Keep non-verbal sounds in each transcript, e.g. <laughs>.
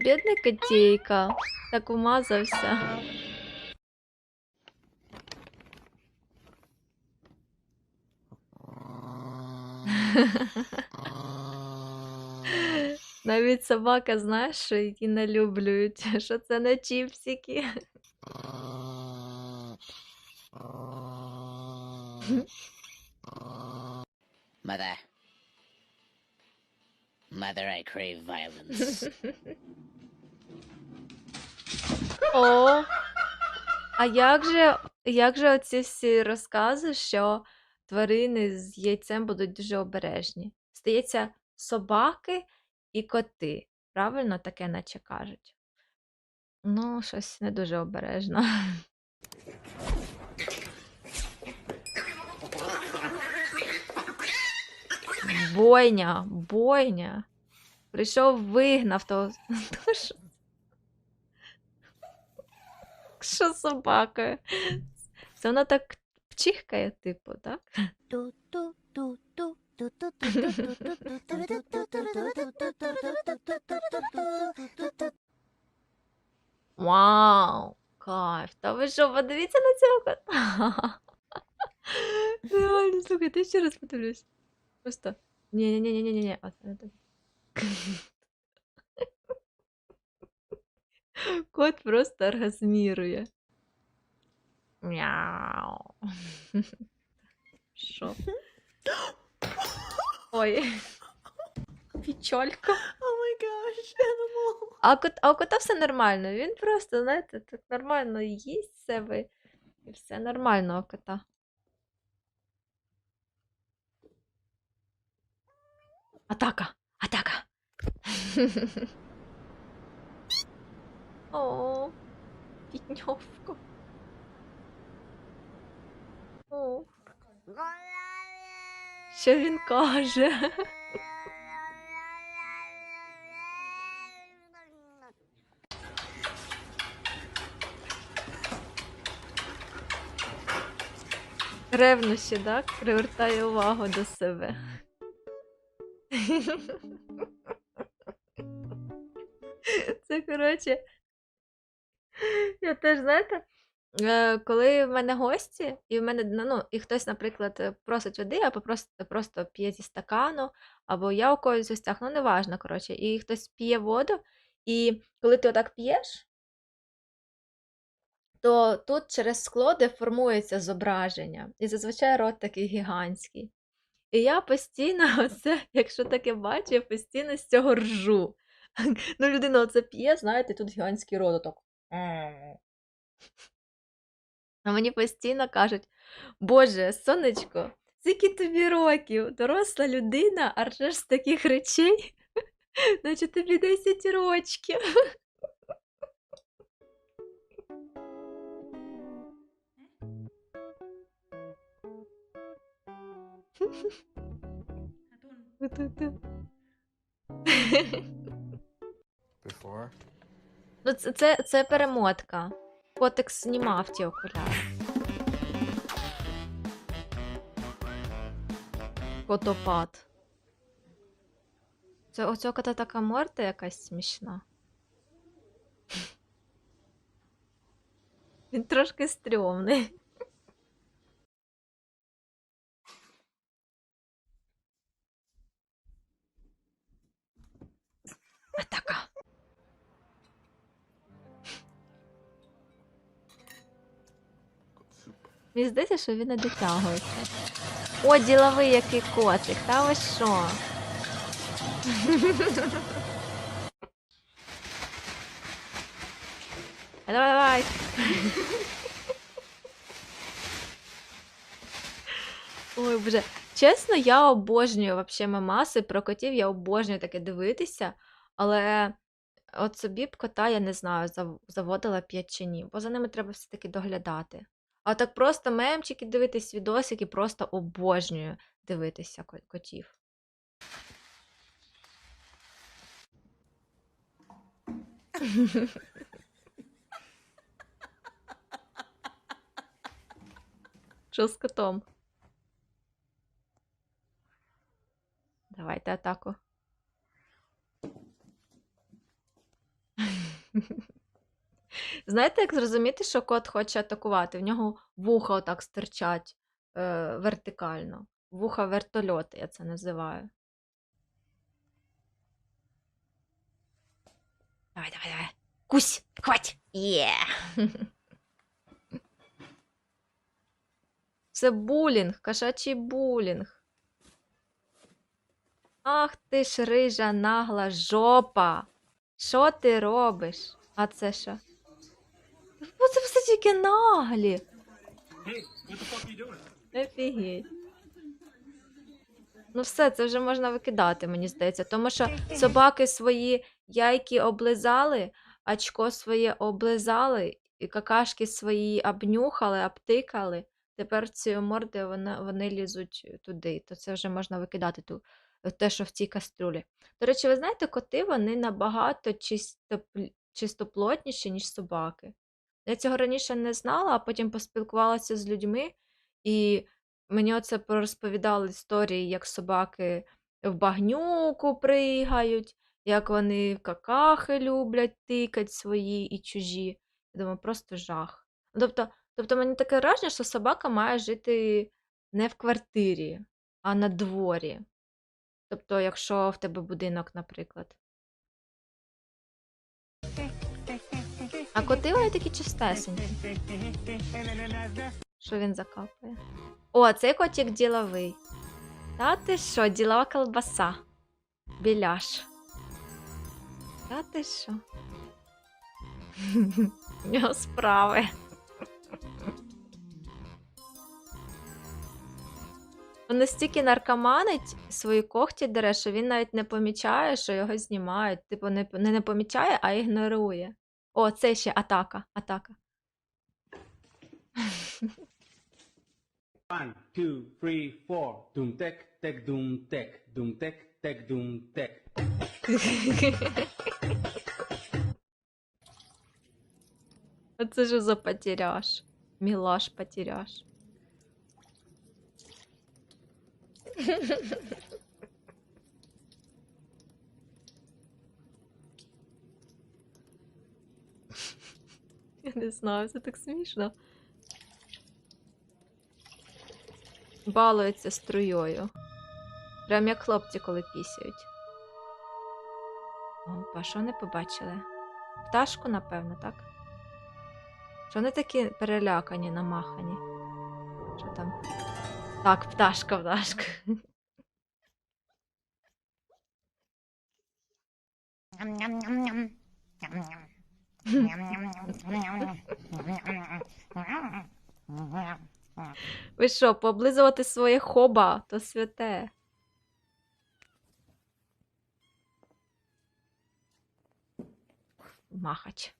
Бідний котейка. Так умазався. Навіть собака, знаєш, що її не люблять, <laughs> що це не чіпсики. Mother. Mother, I crave violence. <laughs> О, а як же, як же оці всі розкази, що тварини з яйцем будуть дуже обережні? Здається, собаки і коти. Правильно таке наче кажуть? Ну, щось не дуже обережно. <laughs> Бойня, бойня. Прийшов, вигнав того. <laughs> То що? Що з собакою? Це вона так пчихкає, типу, так? Вау! Кайф! Та ви що, подивіться на цього кота? <laughs> Реально, слухай, ти ще раз подивлюсь. Просто. Ні-ні-ні-ні-ні. <laughs> Кот просто оргазмірує. Мяу. Що? Ой. Пічолька. Oh my gosh, animal. А, кот, а у кота все нормально. Він просто, знаєте, так нормально їсть себе. І все нормально у кота. Атака! Атака! О, бідньовко. О. Що він каже? Ревнощі, так? Привертає увагу до себе. Це коротше. Я теж, знаєте, е, коли в мене гості, і в мене, ну, ну, і хтось, наприклад, е, просить води, або просто, просто п'є зі стакану, або я у когось в гостях, ну неважно, коротше, і хтось п'є воду, і коли ти отак п'єш, то тут через скло деформується зображення. І зазвичай рот такий гігантський. І я постійно, <laughs> оце, якщо таке бачу, я постійно з цього ржу. <laughs> Ну, людина оце п'є, знаєте, тут гігантський. «М». А мені постійно кажуть: Боже, сонечко, скільки тобі років? Доросла людина, а ржеш з таких речей, <laughs> наче тобі 10 рочків. <laughs> Ту-ту-ту. Before? Ну, це, це, це перемотка. Котик знімав ті окуляри. Котопад. Це цього кота така морда якась смішна. Він трошки стрьомний. Атака. Мені здається, що він не дотягується. О, діловий який котик, та ви що? <laughs> Давай, давай. <laughs> Ой, боже. Чесно, я обожнюю вообще мемаси про котів, я обожнюю таке дивитися, але от собі б кота, я не знаю, заводила б я чи ні, бо за ними треба все-таки доглядати. А так просто мемчики дивитись, відосики, просто обожнюю дивитися котів. Що з котом? Давайте атаку. <laughs> Знаєте, як зрозуміти, що кот хоче атакувати? В нього вуха отак стирчать е, вертикально. Вуха вертольоти, я це називаю. Давай, давай, давай. Кусь, хвать! Є! Це булінг, кошачий булінг. Ах ти ж рижа нагла жопа. Що ти робиш? А це що? Тільки наглі. Офігеть. Ну все, це вже можна викидати, мені здається. Тому що собаки свої яйки облизали, очко своє облизали, і какашки свої обнюхали, обтикали. Тепер ці морди вони, вони лізуть туди. То це вже можна викидати ту, те, що в цій кастрюлі. До речі, ви знаєте, коти вони набагато чистоплі- чистоплотніші, ніж собаки. Я цього раніше не знала, а потім поспілкувалася з людьми, і мені оце порозповідали історії, як собаки в багнюку пригають, як вони в какахи люблять тикать свої і чужі. Я думаю, просто жах. Тобто, тобто мені таке враження, що собака має жити не в квартирі, а на дворі. Тобто, якщо в тебе будинок, наприклад. А коти вони такі чистесенькі. Що він закапує? О, цей котик діловий. Та ти що, ділова колбаса. Біляш. Та ти що? <laughs> У нього справи. Він настільки наркоманить свої когті дере, що він навіть не помічає, що його знімають. Типу, не, не, не помічає, а ігнорує. О, це ще атака. Атака. One, two, three, four. doom, tek, tek, doom, tek, doom, tek, tek, doom, tek. А це ж за потеряш. Мілаш потеряш. Я не знаю, це так смішно. Балується струєю. Прям як хлопці, коли пісяють. Опа, що не побачили? Пташку, напевно, так? Що вони такі перелякані, намахані? Що там? Так, пташка, пташка. Ви що, пооблизувати своє хоба, то святе. Махач.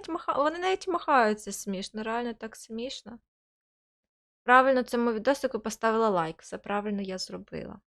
Навіть, маха... Вони навіть махаються смішно, реально так смішно. Правильно цьому відосику поставила лайк. Все правильно я зробила.